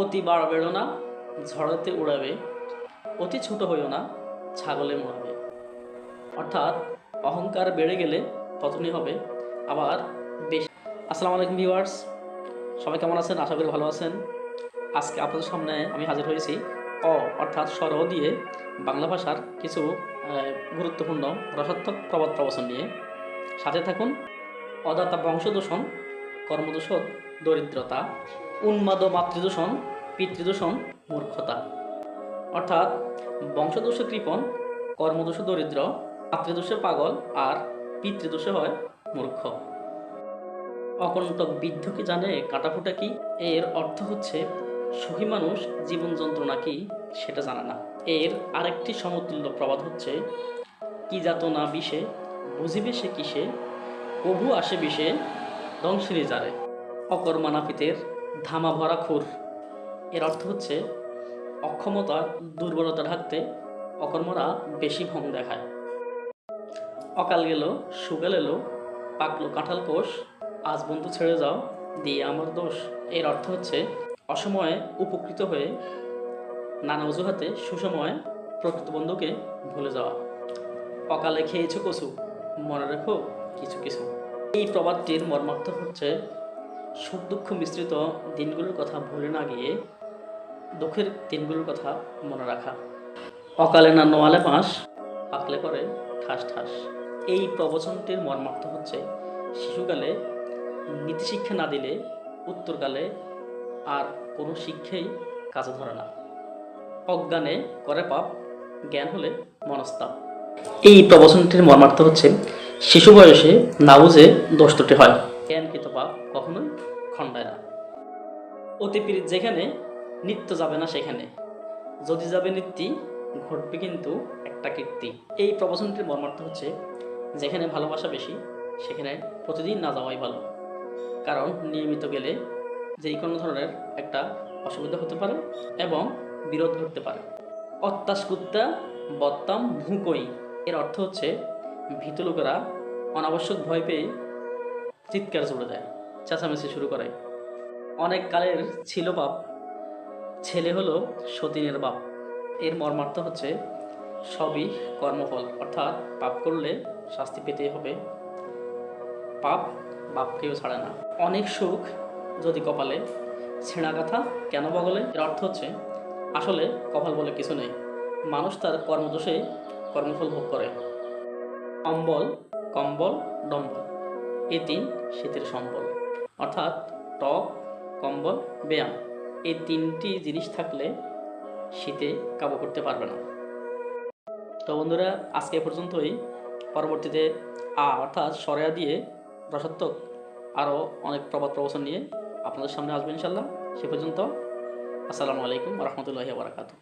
অতি বাড়বেড়ো না, ঝড়েতে উড়াবে। অতি ছোট হইও না, ছাগলে মরবে। অর্থাৎ অহংকার বেড়ে গেলে পতনই হবে, আবার বেশি আসসালামু আলাইকুম ভিউয়ার্স, সবাই কেমন আছেন? আশা করি ভালো আছেন। আজকে আপনাদের সামনে আমি হাজির হয়েছি অ, অর্থাৎ স্বর দিয়ে বাংলা ভাষার কিছু গুরুত্বপূর্ণ রসাত্মক প্রবাদ প্রবচন নিয়ে। সাথে থাকুন, অদাতা বংশদূষণ, কর্মদূষণ, দরিদ্রতা। উন্মাদ মাতৃদূষণ, পিতৃদূষণ, মূর্খতা। অর্থাৎ বংশদোষে কৃপণ, কর্মদোষে দরিদ্র, মাতৃদোষে পাগল আর পিতৃদোষে হয় মূর্খ। অকণ্টক বৃদ্ধ কি জানে কাটাফুটা কি? এর অর্থ হচ্ছে সুখী মানুষ জীবন যন্ত্রণা কি সেটা জানে না। এর আরেকটি সমতুল্য প্রবাদ হচ্ছে, কি যাতনা বিষে, বুঝিবে সে কিসে, কভু আসে বিষে ধ্বংসিনী যারে অকর্মা নাপিতের ধামা ভরা খুর। এর অর্থ হচ্ছে, অক্ষমতা দুর্বলতা ঢাকতে অকর্মরা বেশি ভং দেখায়। অকাল গেল সুগাল এলো, পাকলো কাঁঠাল কোষ, আজ বন্ধু ছেড়ে যাও, দিয়ে আমার দোষ। এর অর্থ হচ্ছে, অসময়ে উপকৃত হয়ে নানা অজুহাতে সুসময়ে প্রকৃত বন্ধুকে ভুলে যাওয়া। অকালে খেয়েছো কচু, মনে রেখো কিছু কিছু। এই প্রবাদটির মর্মার্থ হচ্ছে সুখ দুঃখ মিশ্রিত দিনগুলোর কথা ভুলে না গিয়ে দুঃখের দিনগুলোর কথা মনে রাখা। অকালে না নোয়ালে বাঁশ, পাকলে করে ঠাস ঠাস। এই প্রবচনটির মর্মার্থ হচ্ছে, শিশুকালে নীতিশিক্ষা না দিলে উত্তরকালে আর কোনো শিক্ষাই কাজে ধরে না। অজ্ঞানে করে পাপ, জ্ঞান হলে মনস্তাপ এই প্রবচনটির মর্মার্থ হচ্ছে, শিশু বয়সে না বুঝে দোষ হয়। খণ্ডায় না। অতি পীড়িত যেখানে, নিত্য যাবে না সেখানে। যদি যাবে নিত্যি, ঘটবে কিন্তু একটা কীর্তি। এই প্রবচনটির মর্মার্থ হচ্ছে, যেখানে ভালোবাসা বেশি, সেখানে প্রতিদিন না যাওয়াই ভালো। কারণ নিয়মিত গেলে যেই কোনো ধরনের একটা অসুবিধা হতে পারে এবং বিরোধ ঘটতে পারে। অত্যাস কুত্তা, বত্তাম ভুঁকই। এর অর্থ হচ্ছে, ভীত লোকেরা অনাবশ্যক ভয় পেয়ে চিৎকার জুড়ে দেয়, চেঁচামেচি শুরু করে। অনেক কালের ছিল বাপ। ছেলে হলো সতীনের বাপ। এর মর্মার্থ হচ্ছে সবই কর্মফল। অর্থাৎ পাপ করলে শাস্তি পেতেই হবে। পাপ বাপকেও ছাড়ে না। অনেক সুখ যদি কপালে। ছেঁড়া কথা কেন বগলে? এর অর্থ হচ্ছে আসলে কপাল বলে কিছু নেই। মানুষ তার কর্মদোষে কর্মফল ভোগ করে। অম্বল কম্বল ডম্বল এই তিন শীতের সম্বল। অর্থাৎ টক কম্বল, ব্যায়াম এই তিনটি জিনিস থাকলে শীতে কাবু করতে পারবে না। তো বন্ধুরা, আজকে পর্যন্তই। পরবর্তীতে আ, অর্থাৎ সরেয়া দিয়ে রসাত্মক আরও অনেক প্রবাদ প্রবচন নিয়ে আপনাদের সামনে আসবে ইনশাল্লাহ। সে পর্যন্ত আসসালামু আলাইকুম রহমতুল্লাহি বারাকাতু